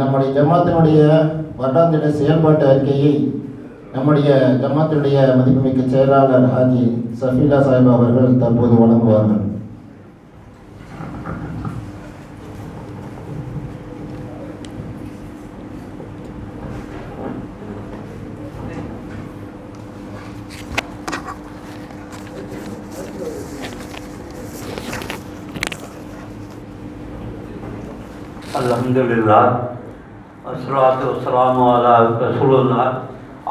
நம்முடைய ஜமாத்தினுடைய வருடாந்திர செயல்பாட்டு அறிக்கையை நம்முடைய ஜமாத்தினுடைய மதிப்புமிக்க செயலாளர் ஹாஜி சஃபீலா சாஹிப் அவர்கள் தற்போது வழங்குவார்கள். அலமதுல்லா அஸ்லாத்து வஸ்ஸலாமு அலா ரசூலுல்லா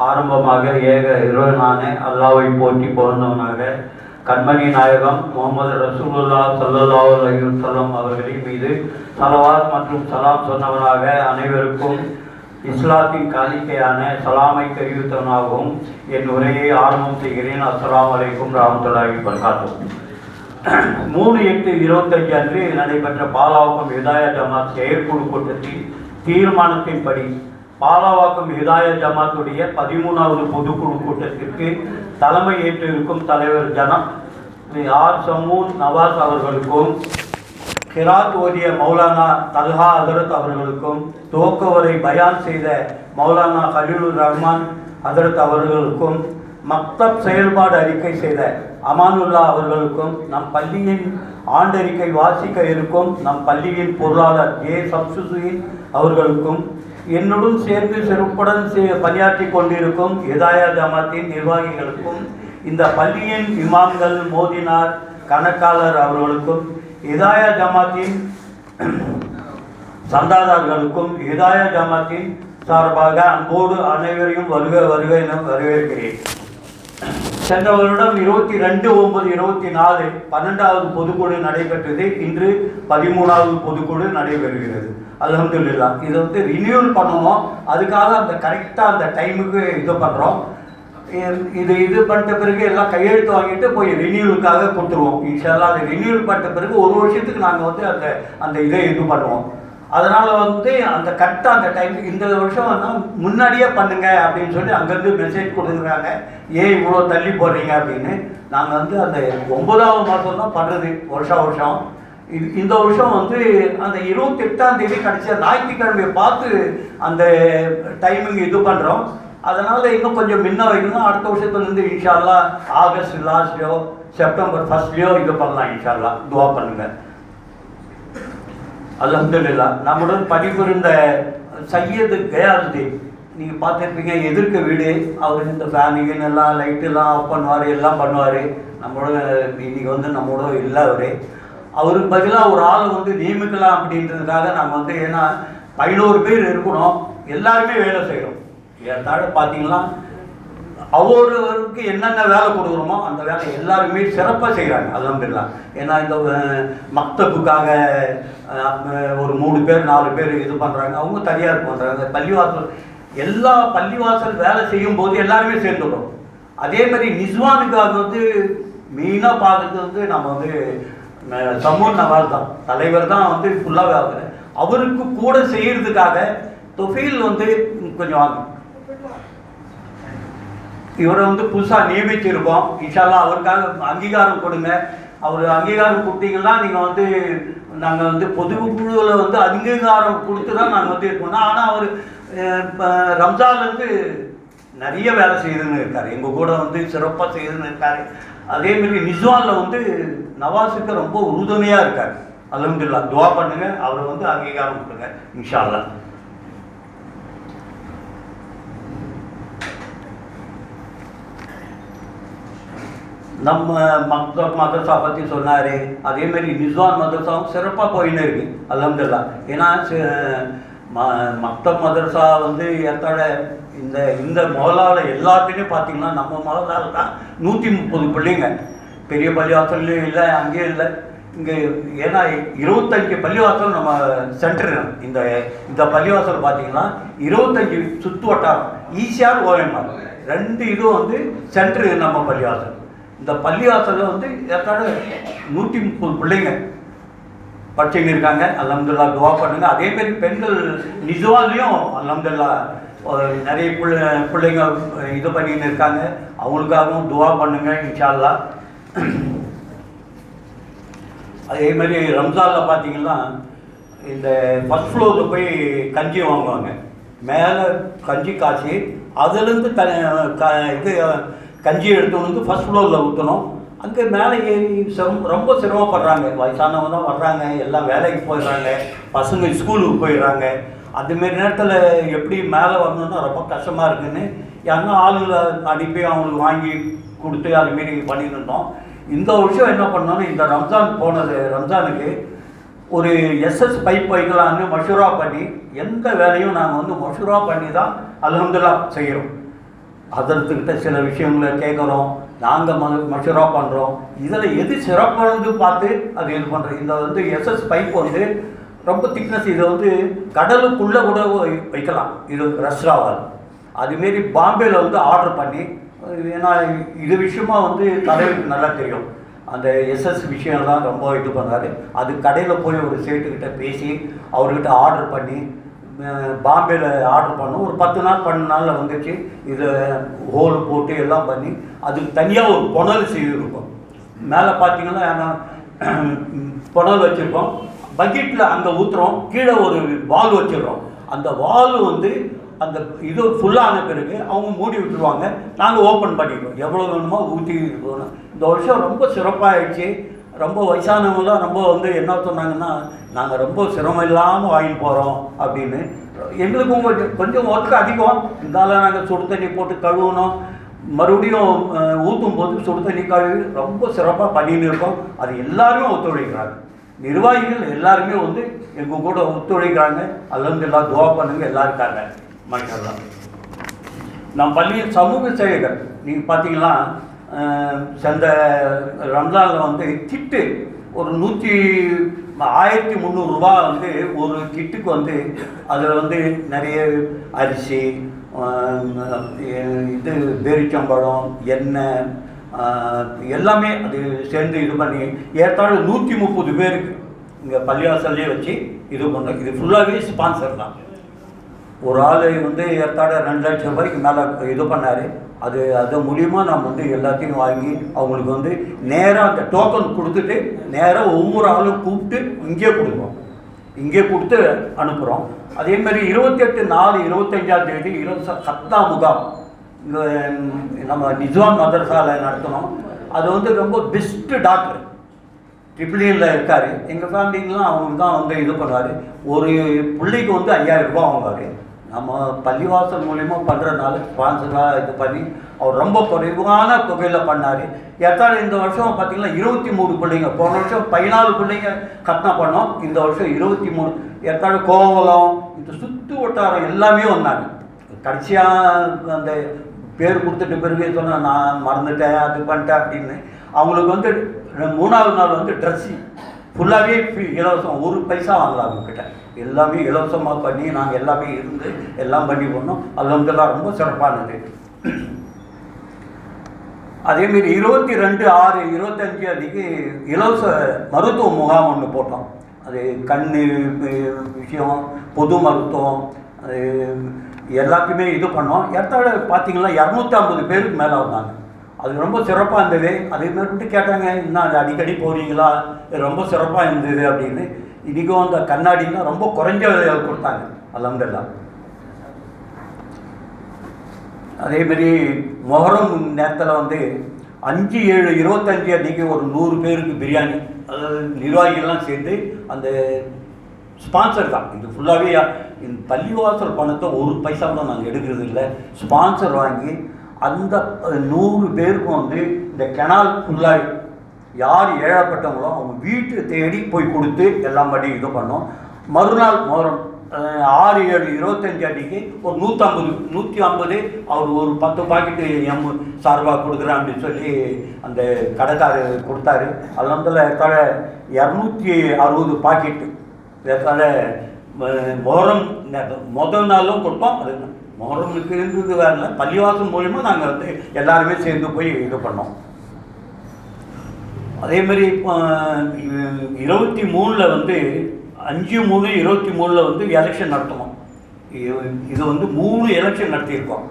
ஆரம்பமாக ஏக இறைவனான அல்லாவை போற்றி பிறந்தவனாக கண்மணி நாயகம் முகமது ரசூலுல்லா ஸல்லல்லாஹு அலைஹி அவர்களின் மீது சலவாத் மற்றும் சலாம் சொன்னவனாக அனைவருக்கும் இஸ்லாத்தின் காணிக்கையான சலாமை தெரிவித்தவனாகவும் என் உரையை ஆரம்பம் செய்கிறேன். அஸ்லாம் அலைக்கும் ராமத்துல்லாஹி வபரகாத்துஹு. மூணு எட்டு இருபத்தஞ்சு அன்று நடைபெற்ற பாலாவாக்கம் ஹிதாயா ஜமாத் செயற்குழு கூட்டத்தில் தீர்மானத்தின்படி பாலாவாக்கம் ஹிதாயா ஜமாத்துடைய பதிமூணாவது பொதுக்குழு கூட்டத்திற்கு தலைமை ஏற்று இருக்கும் தலைவர் ஜனம் ஆர் சமூன் நவாஸ் அவர்களுக்கும் கிராத் ஓதிய மௌலானா தல்ஹா ஹசரத் அவர்களுக்கும் துவக்கவரை பயான் செய்த மௌலானா கலீலுர் ரஹ்மான் ஹசரத் அவர்களுக்கும் மக்தப் செயல்பாடு அறிக்கை செய்த அமானுல்லா அவர்களுக்கும் நம் பள்ளியின் ஆண்டறிக்கை வாசிக்க இருக்கும் நம் பள்ளியின் பொருளாளர் ஏ. சப்சுதீன் அவர்களுக்கும் என்னுடன் சேர்ந்து சிறப்புடன் பணியாற்றி கொண்டிருக்கும் இதாயா ஜமாத்தின் நிர்வாகிகளுக்கும் இந்த பள்ளியின் இமாம்கள் மோதினார் கணக்காளர் அவர்களுக்கும் இதாயா ஜமாத்தின் சந்தாதார்களுக்கும் இதாயா ஜமாத்தின் சார்பாக அன்போடு அனைவரையும் வருக வருக வரவேற்கிறேன். சென்ற வருடம் இருபத்தி ரெண்டு ஒன்பது இருபத்தி நாலு பன்னெண்டாவது பொதுக்குழு நடைபெற்றது. இன்று பதிமூணாவது பொதுக்குழு நடைபெறுகிறது. அல்ஹம்துலில்லா இதை வந்து ரினியூவல் பண்ணணும். அதுக்காக அந்த கரெக்டாக அந்த டைமுக்கு இது பண்ணுறோம் இது இது பண்ணிட்ட பிறகு எல்லாம் கையெழுத்து வாங்கிட்டு போய் ரினியூவலுக்காக கொடுத்துருவோம். இன்ஷால்லா அது ரினியூவல் பண்ணிட்ட பிறகு ஒரு வருஷத்துக்கு நாங்கள் வந்து அந்த அந்த இதை இது பண்ணுவோம். அதனால் வந்து அந்த கரெக்டாக அந்த டைம் இந்த வருஷம் வந்து முன்னாடியே பண்ணுங்க அப்படின்னு சொல்லி அங்கேருந்து மெசேஜ் கொடுத்துருக்காங்க. ஏன் இவ்வளோ தள்ளி போடுறீங்க அப்படின்னு? நாங்கள் வந்து அந்த ஒன்பதாவது மாதம் தான் பண்ணுறது வருஷம் வருஷம். இது இந்த வருஷம் வந்து அந்த இருபத்தெட்டாம் தேதி கடைசியாக ஞாயிற்றுக்கிழமையை பார்த்து அந்த டைமிங் இது பண்ணுறோம் அதனால் இன்னும் கொஞ்சம் முன்ன வைக்கணும் அடுத்த வருஷத்துலேருந்து இன்ஷால்லா ஆகஸ்ட் லாஸ்ட்லையோ செப்டம்பர் ஃபர்ஸ்ட்லையோ இது பண்ணலாம் இன்ஷால்லா துவா பண்ணுங்கள் அலமதுல்லா நம்முடன் பணிபுரிந்த சையது கயாசுதீன் நீங்கள் பார்த்துருப்பீங்க எதிர்க்க வீடு அவர் இந்த ஃபேமிலின்னு எல்லாம் லைட்டெல்லாம் ஆஃப் பண்ணுவார் எல்லாம் பண்ணுவார். நம்மளோட இன்னைக்கு வந்து நம்மளோட இல்லை அவர். அவருக்கு பதிலாக ஒரு ஆளை வந்து நியமிக்கலாம் அப்படின்றதுக்காக நம்ம வந்து ஏன்னா பதினோரு பேர் இருக்கணும். எல்லாருமே வேலை செய்கிறோம் ஏற்றாழ பார்த்தீங்கன்னா அவரவருக்கு என்னென்ன வேலை கொடுக்குறோமோ அந்த வேலை எல்லாருமே சிறப்பாக செய்கிறாங்க அல்ஹம்துலில்லாஹ் ஏன்னா இந்த அஹ், மக்தபுக்காக ஒரு மூணு பேர் நாலு பேர் இது பண்ணுறாங்க அவங்க தனியார் பண்ணுறாங்க பள்ளிவாசல் எல்லா பள்ளிவாசல் வேலை செய்யும் போது எல்லாருமே சேர்ந்துடும் அதே மாதிரி நிஸ்வானுக்காக வந்து மெயினாக பார்க்குறது வந்து நம்ம வந்து சமூக நவாஸ் தான். தலைவர் தான் வந்து ஃபுல்லாகவே ஆகுது அவருக்கு கூட செய்கிறதுக்காக தொஃபீல் வந்து கொஞ்சம் இவரை வந்து புதுசாக நியமிச்சிருக்கோம். இன்ஷால்லா அவருக்காக அங்கீகாரம் கொடுங்க. அவர் அங்கீகாரம் கொடுத்தீங்கன்னா நீங்கள் வந்து நாங்கள் வந்து பொது குழுவில் வந்து அங்கீகாரம் கொடுத்து தான் நாங்கள் வந்து இருக்கோம் ஆனால் அவர் இப்போ ரம்ஜான்லேருந்து நிறைய வேலை செய்துன்னு இருக்கார். எங்கள் கூட வந்து சிறப்பாக செய்துன்னு இருக்கார். அதேமாரி நிஸ்வானில் வந்து நவாஸுக்கு ரொம்ப உறுதுணையாக இருக்கார். அலமதுல்லா துவா பண்ணுங்கள் அவரை வந்து அங்கீகாரம் கொடுங்க இன்ஷா நம்ம மக்த மதரசா பற்றி சொன்னார். அதேமாரி மாதிரி நிஸ்வான் மதரசாவும் சிறப்பாக போயின்னு இருக்கு. அலமதுல்லா ஏன்னா சி- ம- மக்தப் மதரசா வந்து எத்தோட இந்த இந்த மொலாவில் எல்லாத்துலேயும் பார்த்தீங்கன்னா நம்ம முதலால் தான் நூற்றி முப்பது பிள்ளைங்க. பெரிய பள்ளிவாசல்லையும் இல்லை அங்கேயும் இல்லை. இங்கே ஏன்னா இருபத்தஞ்சு பள்ளிவாசல் நம்ம சென்டர் இந்த இந்த பள்ளிவாசல் பார்த்தீங்கன்னா இருபத்தஞ்சு சுற்று வட்டாரம். ஈஸியாக ஓஎம்ஆர். ரெண்டு இதுவும் வந்து சென்டர் நம்ம பள்ளிவாசல். இந்த பள்ளிவாசலில் வந்து ஏற்காடு நூற்றி முப்பது பிள்ளைங்க படிச்சுங்க இருக்காங்க. அலமதுல்லா துவா பண்ணுங்க. அதே மாதிரி பெண்கள் நிஜவாலையும் அலமதுல்லா நிறைய பிள்ளை பிள்ளைங்க இது பண்ணின்னு இருக்காங்க. அவங்களுக்காகவும் துவா பண்ணுங்க இன்ஷால்லா அதே மாதிரி ரம்ஜானில் பார்த்தீங்கன்னா இந்த ஃபஸ்ட் ஃப்ளோரில் போய் கஞ்சி வாங்குவாங்க. மேலே கஞ்சி காய்ச்சி அதுலேருந்து த க இது கஞ்சி எடுத்து வந்து ஃபஸ்ட் ஃப்ளோரில் ஊற்றணும் அங்கே மேலே ஏறி சிரம் ரொம்ப சிரமப்படுறாங்க. வயசானவங்க தான் வர்றாங்க. எல்லாம் வேலைக்கு போயிடுறாங்க. பசங்க ஸ்கூலுக்கு போயிடுறாங்க. அதுமாரி நேரத்தில் எப்படி மேலே வரணும்னா ரொம்ப கஷ்டமாக இருக்குன்னு யாருன்னா ஆளுங்களை அனுப்பி அவங்களுக்கு வாங்கி கொடுத்து அதுமாரி பண்ணிட்டு இருந்தோம். இந்த வருஷம் என்ன பண்ணோம்னா இந்த ரம்ஜான் போனது ரம்ஜானுக்கு ஒரு எஸ்எஸ் பைப் வைக்கலான்னு மஷூரா பண்ணி எந்த வேலையும் நாங்கள் வந்து மஷூரா பண்ணி தான் அலமதுல்லா செய்கிறோம் அதர்த்துக்கிட்ட சில விஷயங்களை கேட்குறோம். நாங்கள் ம மஷூரா பண்ணுறோம் இதில் எது சிறப்பானது பார்த்து அது இது பண்ணுறோம் இந்த வந்து எஸ்எஸ் பைப் வந்து ரொம்ப திக்னஸ் இதை வந்து கடலுக்குள்ளே கூட வை- வைக்கலாம். இது ரஷ்ராவால் அதுமாரி பாம்பேயில் வந்து ஆர்டர் பண்ணி ஏன்னா இது விஷயமா வந்து தலைவருக்கு நல்லா தெரியும். அந்த எஸ்எஸ் விஷயம்லாம் ரொம்ப இது பண்ணார். அது கடையில் போய் ஒரு சேட்டுக்கிட்ட பேசி அவர்கிட்ட ஆர்டர் பண்ணி பாம்பேயில் ஆர்டர் பண்ணோம். ஒரு பத்து நாள் பன்னெண்டு நாளில் வந்துச்சு. இதை ஹோல் போட்டு எல்லாம் பண்ணி அதுக்கு தனியாக ஒரு புனல் செய்திருக்கோம். மேலே பார்த்தீங்கன்னா புனல் வச்சுருக்கோம். பக்கெட்டில் அங்கே ஊற்றுறோம் கீழே ஒரு வால் வச்சிடுறோம். அந்த வால் வந்து அந்த இது ஃபுல்லான பிறகு அவங்க மூடி விட்டுருவாங்க. நாங்கள் ஓப்பன் பண்ணிடுவோம் எவ்வளோ வேணுமோ ஊற்றி போகணும். இந்த வருஷம் ரொம்ப சிறப்பாகிடுச்சு ரொம்ப வயசானவங்களாம் ரொம்ப வந்து என்ன சொன்னாங்கன்னா நாங்கள் ரொம்ப சிரமம் இல்லாமல் வாங்கி போகிறோம் அப்படின்னு. எங்களுக்கும் கொஞ்சம் கொஞ்சம் ஒர்க் அதிகம். இருந்தாலும் நாங்கள் சுடு தண்ணி போட்டு கழுவணும். மறுபடியும் ஊற்றும் போது சுடு தண்ணி கழுவி ரொம்ப சிறப்பாக பண்ணின்னு இருக்கோம். அது எல்லாருமே ஒத்துழைக்கிறாங்க. நிர்வாகிகள் எல்லாருமே வந்து எங்கள் கூட ஒத்துழைக்கிறாங்க. அல்ஹம்துலில்லாஹ் துவா பண்ணுங்க எல்லாம் இருக்காங்க. மனுஷர்லாம் நம் பள்ளியின் சமூக சேவைகள். நீங்கள் பார்த்தீங்கன்னா சென்ற ரம்ஜானில் வந்து கிட்டு ஒரு நூற்றி ஆயிரத்தி முந்நூறுரூவா வந்து ஒரு கிட்டுக்கு வந்து அதில் வந்து நிறைய அரிசி இது பேரிச்சம்பழம் எண்ணெய் எல்லாமே அது சேர்ந்து இது பண்ணி ஏற்றாழ நூற்றி முப்பது பேருக்கு இங்கே பள்ளிவாசல்லே வச்சு இது பண்ணோம். இது ஃபுல்லாகவே ஸ்பான்சர் தான். ஒரு ஆள் வந்து ஏற்காடு ரெண்டு லட்சம் ரூபாய்க்கு மேலே இது பண்ணார். அது அது மூலியமாக நம்ம வந்து எல்லாத்தையும் வாங்கி அவங்களுக்கு வந்து நேராக அந்த டோக்கன் கொடுத்துட்டு நேராக ஒவ்வொரு ஆளும் கூப்பிட்டு இங்கே கொடுப்போம் இங்கே கொடுத்து அனுப்புகிறோம் அதே மாதிரி இருபத்தெட்டு நாலு இருபத்தஞ்சாம் தேதி இருபது சத்தா முகாம். இங்கே நம்ம நிஜாம் மதரசாவில் நடத்தினோம் அது வந்து ரொம்ப பெஸ்ட்டு டாக்டர் ட்ரிபிளியில் இருக்கார். எங்கள் ஃபேமிலிங்கெலாம் அவங்க தான் வந்து இது பண்ணுவார். ஒரு பிள்ளைக்கு வந்து ஐயாயிரம் ரூபாய் வாங்குவார். நம்ம பள்ளிவாசல் மூலயமா பண்ணுறதுனால ஸ்பான்சராக இது பண்ணி அவர் ரொம்ப குறைவான தொகையில் பண்ணார். எத்தனை இந்த வருஷம் பார்த்தீங்கன்னா இருபத்தி மூணு பிள்ளைங்க. போன வருஷம் பதினாலு பிள்ளைங்க கத்தனை பண்ணோம். இந்த வருஷம் இருபத்தி மூணு. எத்தனை கோவலம் இந்த சுற்று வட்டாரம் எல்லாமே வந்தாங்க. கடைசியாக அந்த பேர் கொடுத்துட்டு பிறகு சொன்னால் நான் மறந்துட்டேன் அது பண்ணிட்டேன் அப்படின்னு. அவங்களுக்கு வந்து மூணாவது நாள் வந்து ட்ரெஸ்ஸு ஃபுல்லாகவே இலவசம். ஒரு பைசா வாங்கலாம் அவங்கக்கிட்ட எல்லாமே இலவசமாக பண்ணி நாங்கள் எல்லாமே இருந்து எல்லாம் பண்ணி பண்ணோம் அல்ஹம்துலில்லாஹ் ரொம்ப சிறப்பானது. அதேமாரி இருபத்தி ரெண்டு ஆறு இருபத்தஞ்சு அன்றைக்கி இலவச மருத்துவ முகாம் ஒன்று போட்டோம். அது கண் விஷயம் பொது மருத்துவம் அது எல்லாத்தையுமே இது பண்ணோம். எத்தாழ பார்த்தீங்கன்னா இரநூத்தி ஐம்பது பேருக்கு மேலே வந்தாங்க. அது ரொம்ப சிறப்பாக இருந்தது. அதே மாதிரி கேட்டாங்க இன்னும் அது அடிக்கடி போகிறீங்களா ரொம்ப சிறப்பாக இருந்தது அப்படின்னு. இன்றைக்கும் அந்த கண்ணாடிலாம் ரொம்ப குறைஞ்ச விலையில் கொடுத்தாங்க. அலமதுல்லா. அதேமாரி மொஹரம் நேரத்தில் வந்து அஞ்சு ஏழு இருபத்தஞ்சு அன்றைக்கி ஒரு நூறு பேருக்கு பிரியாணி. அதாவது நிர்வாகிகள்லாம் சேர்ந்து அந்த ஸ்பான்சர் தான். இது ஃபுல்லாகவே இந்த பள்ளிவாசல் பணத்தை ஒரு பைசா கூட நாங்கள் எடுக்கிறது இல்லை. ஸ்பான்சர் வாங்கி அந்த நூறு பேருக்கும் வந்து இந்த கெனால் ஃபுல்லாகி யார் ஏழப்பட்டவங்களோ அவங்க வீட்டு தேடி போய் கொடுத்து எல்லாம் படி இது பண்ணோம். மறுநாள் மோரம் ஆறு ஏழு இருபத்தஞ்சு அடிக்கு ஒரு நூற்றம்பது நூற்றி ஐம்பது அவர் ஒரு பத்து பாக்கெட்டு எம் சார்பாக கொடுக்குறேன் அப்படின்னு சொல்லி அந்த கடைக்காரர் கொடுத்தாரு. அதில் ஏற்கால இரநூத்தி அறுபது பாக்கெட்டு ஏற்கால மோரம் முதல் நாளும் கொடுப்போம் அது மோரமுக்கு இருந்தது வேற இல்லை. பள்ளிவாசல் மூலிமா நாங்கள் வந்து எல்லாருமே சேர்ந்து போய் இது பண்ணோம். அதே மாதிரி இருபத்தி மூணில் வந்து அஞ்சு மூணு இருபத்தி மூணில் வந்து எலெக்ஷன் நடத்தணும். இது- வந்து மூணு எலெக்ஷன் நடத்தியிருக்கோம்.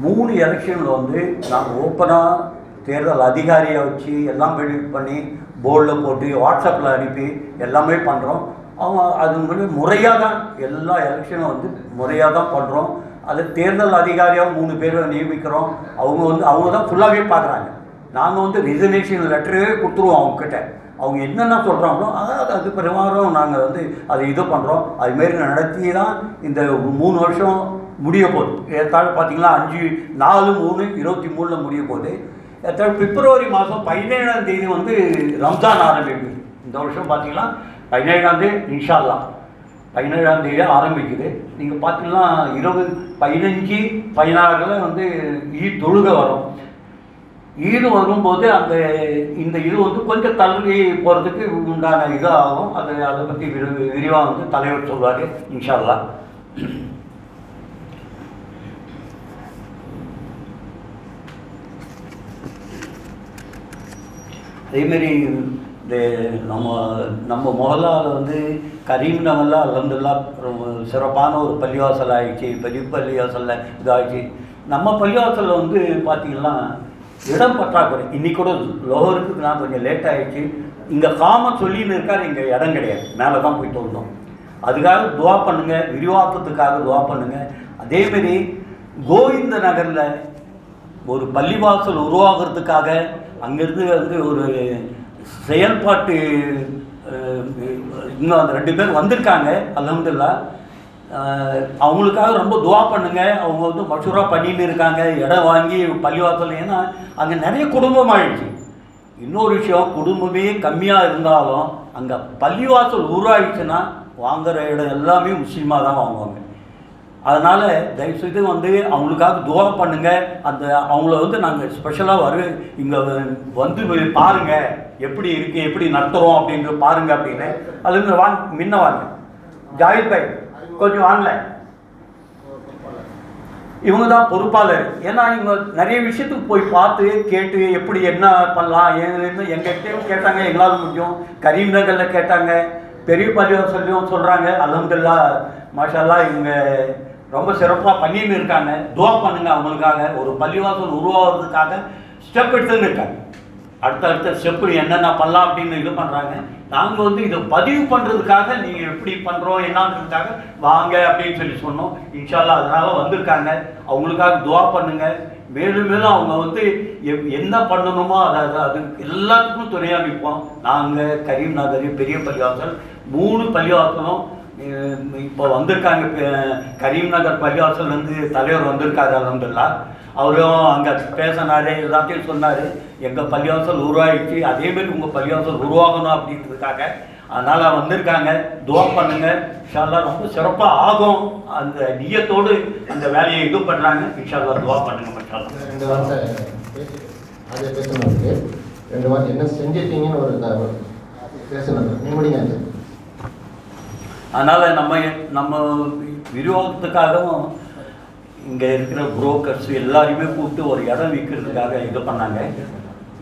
மூணு எலெக்ஷனில் வந்து நாங்கள் ஓப்பனாக தேர்தல் அதிகாரியை வச்சு எல்லாம் பண்ணி போர்டில் போட்டு வாட்ஸ்அப்பில் அனுப்பி எல்லாமே பண்ணுறோம் அவங்க அது முறையாக தான் எல்லா எலெக்ஷனும் வந்து முறையாக தான் பண்ணுறோம் அது தேர்தல் அதிகாரியாக மூணு பேரை நியமிக்கிறோம். அவங்க வந்து அவங்க தான் ஃபுல்லாகவே பார்க்குறாங்க. நாங்கள் வந்து ரிசர்வேஷன் லெட்டரே கொடுத்துருவோம் அவங்கக்கிட்ட அவங்க என்னென்ன சொல்கிறாங்களோ அதாவது அது பிரகாரம் நாங்கள் வந்து அதை இது பண்ணுறோம் அதுமாரி நடத்தி தான் இந்த மூணு வருஷம் முடிய போகுது. ஏற்றாலும் பார்த்தீங்கன்னா அஞ்சு நாலு மூணு இருபத்தி மூணில் முடிய போகுது. ஏற்றாலும் பிப்ரவரி மாதம் பதினேழாம் தேதி வந்து ரம்ஜான் ஆரம்பிக்குது. இந்த வருஷம் பார்த்தீங்கன்னா பதினேழாம் தேதி இன்ஷால்லாம் பதினேழாம் தேதி ஆரம்பிக்குது. நீங்கள் பார்த்தீங்கன்னா இருபது பதினஞ்சு பதினாறுல வந்து ஈத் தொழுகை வரும். ஈடு வரும்போது அந்த இந்த இது வந்து கொஞ்சம் தள்ளி போகிறதுக்கு உண்டான இது ஆகும் அதை அதை பற்றி விரி விரிவாக வந்து தலைவர் சொல்வார் இன்ஷால்லா அதேமாரி இந்த நம்ம நம்ம முதலால் வந்து கரீம் நவல்லா அலமதுல்லா சிறப்பான ஒரு பள்ளிவாசல் ஆயிடுச்சு பெரிய பள்ளிவாசலில் இதாகிடுச்சு நம்ம பள்ளிவாசலில் வந்து பார்த்திங்கன்னா இடம் பற்றாக்குறை. இன்றைக்கி கூட லோகருக்கு நான் கொஞ்சம் லேட் ஆகிடுச்சு இங்கே காம சொல்லின்னு இருக்கார் இங்கே இடம் கிடையாது. மேலே தான் போயிட்டு வந்தோம் அதுக்காக துவா பண்ணுங்கள் விரிவாக்கத்துக்காக துவா பண்ணுங்கள் அதேமாரி கோவிந்த நகரில் ஒரு பள்ளிவாசல் உருவாகிறதுக்காக அங்கேருந்து வந்து ஒரு செயல்பாட்டு இன்னும் அந்த ரெண்டு பேர் வந்திருக்காங்க அலமதுல்லா அவங்களுக்காக ரொம்ப துவா பண்ணுங்க. அவங்க வந்து மஷூராக பண்ணின்னு இருக்காங்க. இடம் வாங்கி பள்ளிவாசல் ஏன்னா அங்கே நிறைய குடும்பம் ஆயிடுச்சு. இன்னொரு விஷயம் குடும்பமே கம்மியாக இருந்தாலும் அங்கே பள்ளிவாசல் உருவாயிடுச்சுன்னா வாங்குற இடம் எல்லாமே முஸ்லீமாக தான் வாங்குவாங்க. அதனால் தயவுசெய்து வந்து அவங்களுக்காக துவா பண்ணுங்க. அந்த அவங்கள வந்து நாங்கள் ஸ்பெஷலாக வரு இங்கே வந்து பாருங்க. எப்படி இருக்கு எப்படி நடத்துகிறோம் அப்படின்ற பாருங்க அப்படின்னு. அதுலேருந்து வாங்க முன்ன வாங்க. ஜாவித் பை கொஞ்சம் வாங்கல இவங்க தான் பொறுப்பாளர். ஏன்னா இவங்க நிறைய விஷயத்துக்கு போய் பார்த்து கேட்டு எப்படி என்ன பண்ணலாம் ஏன்னு எங்ககிட்டயும் கேட்டாங்க எங்களால் முடியும். கரீம் நகரில் கேட்டாங்க. பெரிய பள்ளிவாசல்லையும் சொல்கிறாங்க அலமதுல்லா மாஷல்லா இவங்க ரொம்ப சிறப்பாக பண்ணின்னு இருக்காங்க. துவா பண்ணுங்க அவங்களுக்காக. ஒரு பள்ளிவாசல் உருவாகிறதுக்காக ஸ்டெப் எடுத்துன்னு இருக்காங்க. அடுத்தடுத்த ஸ்டெப்பு என்னென்ன பண்ணலாம் அப்படின்னு இது பண்ணுறாங்க நாங்கள் வந்து இதை பதிவு பண்ணுறதுக்காக நீங்கள் எப்படி பண்ணுறோம் என்னன்றதுக்காக வாங்க அப்படின்னு சொல்லி சொன்னோம். இன்ஷால்லா அதனால் வந்திருக்காங்க. அவங்களுக்காக துவா பண்ணுங்க. மேலும் மேலும் அவங்க வந்து எப்- என்ன பண்ணணுமோ அதை அது எல்லாத்துக்கும் துணையாக நிற்போம் நாங்கள் கரீம் நகர் பெரிய பள்ளிவாசல் மூணு பள்ளிவாசலும் இப்போ வந்திருக்காங்க. கரீம் நகர் பள்ளிவாசல்லேருந்து தலைவர் வந்திருக்காரு அலமதுல்லா அவரும் அங்கே பேசினாரு எல்லாத்தையும் சொன்னார். எங்கள் பள்ளிவாசல் உருவாகிடுச்சு அதேமாரி உங்கள் பள்ளிவாசல் உருவாகணும் அப்படின்றதுக்காக அதனால் வந்திருக்காங்க. துவா பண்ணுங்கள் இன்ஷால்லா ரொம்ப சிறப்பாக ஆகும். அந்த நியத்தோடு இந்த வேலையை இது பண்ணுறாங்க இன்ஷால்லா துவா பண்ணுங்க மச்சால்லா ரெண்டு வார்த்தை பேசி ரெண்டு வார்த்தை. என்ன செஞ்சிருக்கீங்கன்னு ஒரு பேசணும். நீ அதனால் நம்ம நம்ம விரிவாக்கத்துக்காகவும் இங்கே இருக்கிற புரோக்கர்ஸ் எல்லாரையுமே கூப்பிட்டு ஒரு இடம் விற்கிறதுக்காக இது பண்ணாங்க.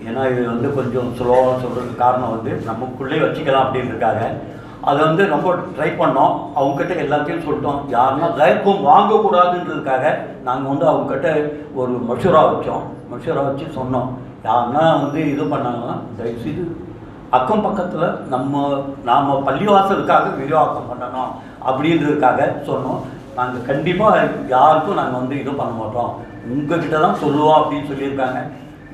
ஏன்னா இது வந்து கொஞ்சம் ஸ்லோவாக சொல்கிறதுக்கு காரணம் வந்து நமக்குள்ளே வச்சுக்கலாம் அப்படின்றதுக்காக. அதை வந்து ரொம்ப ட்ரை பண்ணோம். அவங்ககிட்ட எல்லாத்தையும் சொல்லிட்டோம். யாருன்னா லைஃப்பும் வாங்கக்கூடாதுன்றதுக்காக நாங்கள் வந்து அவங்ககிட்ட ஒரு மஷூரா வச்சோம். மஷூரா வச்சு சொன்னோம். யாருன்னா வந்து இது பண்ணாங்கன்னா தயவுசெய்து அக்கம் பக்கத்தில் நம்ம நாம் பள்ளிவாசலுக்காக விரிவாக்கம் பண்ணணும் அப்படின்றதுக்காக சொன்னோம். நாங்கள் கண்டிப்பாக யாருக்கும் நாங்கள் வந்து இது பண்ண மாட்டோம். உங்ககிட்ட தான் சொல்லுவோம் அப்படின்னு சொல்லியிருக்காங்க.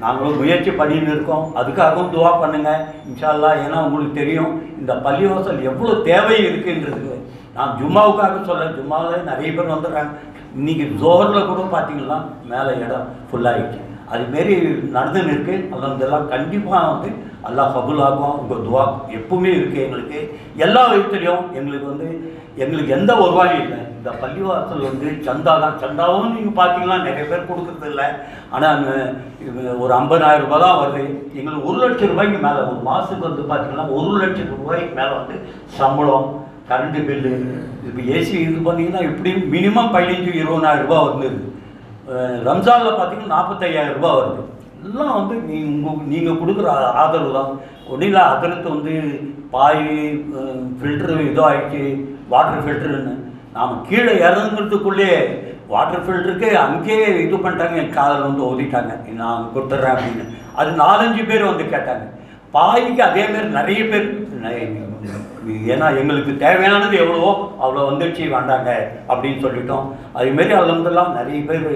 நாங்களும் முயற்சி பண்ணின்னு இருக்கோம். அதுக்காகவும் துவா பண்ணுங்கள் இன்ஷா ஏன்னா உங்களுக்கு தெரியும் இந்த பள்ளிவாசல் எவ்வளோ தேவை இருக்குன்றது. நான் ஜும்மாவுக்காக சொல்ல ஜும்மாவில் நிறைய பேர் வந்துடுறாங்க. இன்னைக்கு ஜோஹரில் கூட பார்த்தீங்கன்னா மேலே இடம் ஃபுல்லாகிடுச்சு அதுமாரி நடந்துன்னு இருக்குது அதெல்லாம் கண்டிப்பாக வந்து அல்லாஹ் கபூல் உங்கள் துவா எப்பவுமே இருக்குது எங்களுக்கு. எல்லா விதத்துலையும் எங்களுக்கு வந்து எங்களுக்கு எந்த வருவாயும் இல்லை. இந்த பள்ளிவாசல் வந்து சந்தா தான் சந்தாவும் நீங்கள் பார்த்தீங்கன்னா நிறைய பேர் கொடுக்கறது இல்லை. ஆனால் ஒரு ஐம்பதாயிரம் ரூபாய் தான் வருது. எங்களுக்கு ஒரு லட்சம் ரூபாய்க்கு மேலே ஒரு மாதத்துக்கு வந்து பார்த்தீங்கன்னா ஒரு லட்சம் ரூபாய்க்கு மேலே வந்து சம்பளம் கரண்ட்டு பில்லு இப்போ ஏசி இது பார்த்தீங்கன்னா எப்படியும் மினிமம் பதினஞ்சு இருபதாயிரம் ரூபாய் வந்துருது. ரம்ஜானில் பார்த்தீங்கன்னா நாற்பத்தையாயிரம் ரூபாய் வருது. எல்லாம் வந்து நீ உங்கள் நீங்கள் கொடுக்குற ஆதரவு தான். ஒன்றும் இல்லை அதற்கு வந்து பாய் ஃபில்ட்ரு இதோ ஆயிடுச்சு வாட்டர் ஃபில்டருன்னு நாம் கீழே இறங்குறதுக்குள்ளே வாட்டர் ஃபில்டருக்கு அங்கேயே இது பண்ணிட்டாங்க என் காதல் வந்து ஓதிட்டாங்க நான் கொடுத்துட்றேன் அப்படின்னு. அது நாலஞ்சு பேர் வந்து கேட்டாங்க. பாய்க்கு அதேமாரி நிறைய பேர் ஏன்னா எங்களுக்கு தேவையானது எவ்வளவோ அவ்வளோ வந்துடுச்சு வேண்டாங்க அப்படின்னு சொல்லிட்டோம். அதேமாரி அதுலேருந்துலாம் நிறைய பேர்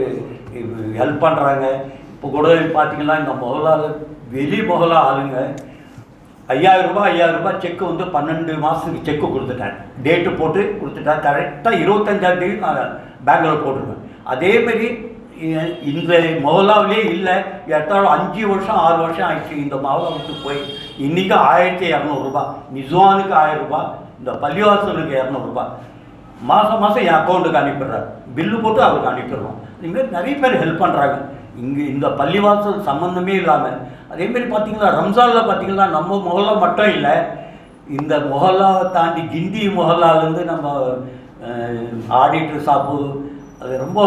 ஹெல்ப் பண்ணுறாங்க இப்போ கூட பார்த்தீங்கன்னா இந்த முதலாளு வெளி முதலா ஆளுங்க ஐயாயிரம் ரூபாய் ஐயாயிரம் ரூபாய் செக்கு வந்து பன்னெண்டு மாதத்துக்கு செக்கு கொடுத்துட்டேன் டேட்டு போட்டு கொடுத்துட்டேன் கரெக்டாக இருபத்தஞ்சாம் தேதி நான் பேங்கில் போட்டுருவேன் அதேமாரி இந்த மொஹல்லாவிலே இல்லை. எட்டாலும் அஞ்சு வருஷம் ஆறு வருஷம் ஆயிடுச்சு. இந்த மொஹல்லா விட்டு போய் இன்றைக்கி ஆயிரத்தி இரநூறுபா நிஜானுக்கு ஆயிரம் ரூபாய். இந்த பள்ளிவாசலுக்கு இரநூறுபா மாதம் மாதம் என் அக்கௌண்ட்டுக்கு அனுப்பிடுறாரு. பில்லு போட்டு அவருக்கு அனுப்பிடுறோம். இதுமாரி நிறைய பேர் ஹெல்ப் பண்ணுறாங்க இங்கே இந்த பள்ளிவாசல் சம்மந்தமே இல்லாமல் அதேமாரி பார்த்திங்களா ரம்ஜானில் பார்த்தீங்கன்னா நம்ம முகல்லா மட்டும் இல்லை இந்த முகல்லாவை தாண்டி கிண்டி மொஹல்லாலேருந்து நம்ம ஆடிட்டர் சாப்பு அது ரொம்ப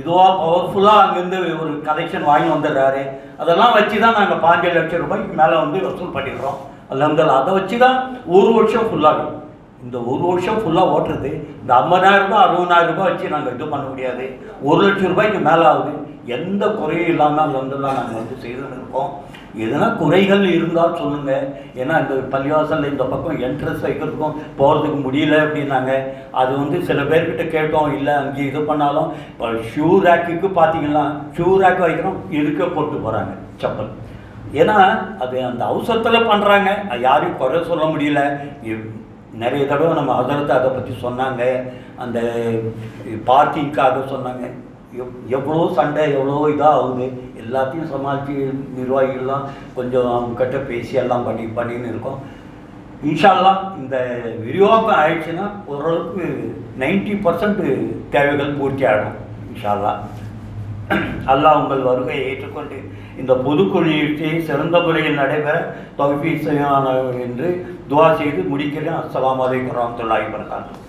இதுவாக பவர்ஃபுல்லாக அங்கேருந்து ஒரு கலெக்ஷன் வாங்கி வந்துடுறாரு. அதெல்லாம் வச்சு தான் நாங்கள் பாஞ்சு லட்சம் ரூபாய்க்கு மேலே வந்து வசூல் பண்ணிடுறோம். அலமதுல்லா அதை வச்சு தான் ஒரு வருஷம் ஃபுல்லாகும் இந்த ஒரு வருஷம் ஃபுல்லாக ஓட்டுறது இந்த ஐம்பதாயிரம் ரூபாய் அறுபதாயிரம் ரூபாய் வச்சு நாங்கள் இது பண்ண முடியாது. ஒரு லட்சம் ரூபாய்க்கு மேலே ஆகுது. எந்த குறையும் இல்லாமல் அலமதுல்லா நாங்கள் வந்து செய்துன்னு இருக்கோம். எதனா குறைகள் இருந்தால் சொல்லுங்கள் ஏன்னா இந்த பள்ளிவாசலில் இந்த பக்கம் என்ட்ரன்ஸ் வைக்கிறதுக்கும் போகிறதுக்கு முடியல அப்படின்னாங்க. அது வந்து சில பேர்கிட்ட கேட்டோம். இல்லை அங்கே இது பண்ணாலும் இப்போ ஷூ ரேக்குக்கு பார்த்தீங்கன்னா ஷூ ரேக் வைக்கிறோம். இருக்க போட்டு போகிறாங்க செப்பல். ஏன்னா அது அந்த அவசரத்தில் பண்ணுறாங்க யாரையும் குறை சொல்ல முடியல. நிறைய தடவை நம்ம அதரத்தை அதை பற்றி சொன்னாங்க. அந்த பார்க்கிங்காக சொன்னாங்க. எவ் எவ்வளோ சண்டை எவ்வளோ இதாக ஆகுது எல்லாத்தையும் சமாளித்து நிர்வாகிகள்லாம் கொஞ்சம் அவங்கக்கிட்ட பேசி எல்லாம் பண்ணி பண்ணின்னு இருக்கோம். இன்ஷால்லாம் இந்த விரிவாக்கம் ஆயிடுச்சுன்னா ஓரளவுக்கு நைன்டி பர்சன்ட் தேவைகள் பூர்த்தி ஆகிடும் இன்ஷால்லா அல்லாஹ் உங்கள் வருகையை ஏற்றுக்கொண்டு இந்த பொதுக்குழுத்தை சிறந்த முறையில் நடைபெற தொகுப்பீசையானவர் என்று துவா செய்து முடிக்கிறேன். அஸ்லாம் வலைக்கம் வரமத்துல்லாஹி வரகாத்து